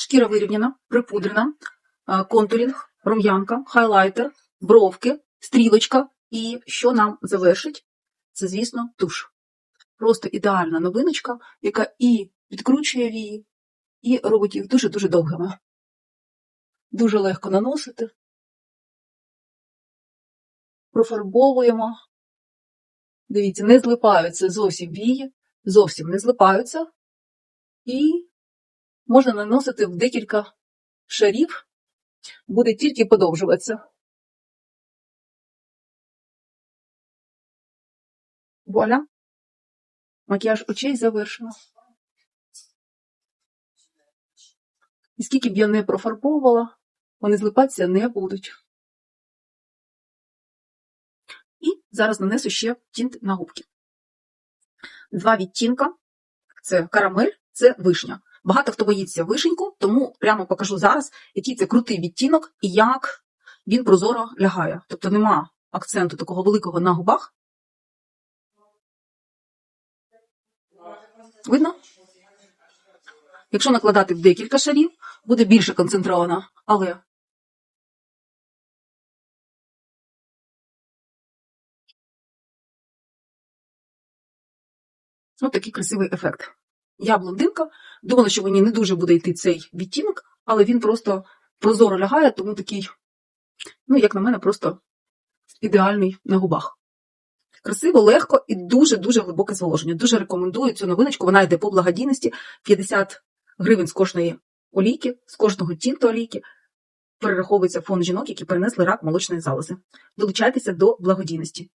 шкіра вирівняна, припудрена, е, контурінг, рум'янка, хайлайтер, бровки, стрілочка. І що нам завершить? Це, звісно, туш. Просто ідеальна новиночка, яка і підкручує вії, і робить їх дуже-дуже довгими. Дуже легко наносити. Профарбовуємо. Дивіться, не злипаються зовсім вії, зовсім не злипаються. І можна наносити в декілька шарів, буде тільки подовжуватися. Вуаля. Макіяж очей завершено. І скільки б я не профарбовувала, вони злипатися не будуть. І зараз нанесу ще тінт на губки. Два відтінка це карамель, це вишня. Багато хто боїться вишеньку, тому прямо покажу зараз, який це крутий відтінок і як він прозоро лягає. Тобто нема акценту такого великого на губах. Видно? Якщо накладати декілька шарів, буде більше концентровано, але Ось такий красивий ефект. Я блондинка, думала, що мені не дуже буде йти цей відтінок, але він просто прозоро лягає, тому такий, ну, як на мене, просто ідеальний на губах. Красиво, легко і дуже-дуже глибоке зволоження. Дуже рекомендую цю новиночку. Вона йде по благодійності 50 гривень з кожної олійки, з кожного тінту олійки. Перераховується фонд жінок, які перенесли рак молочної залози. Долучайтеся до благодійності.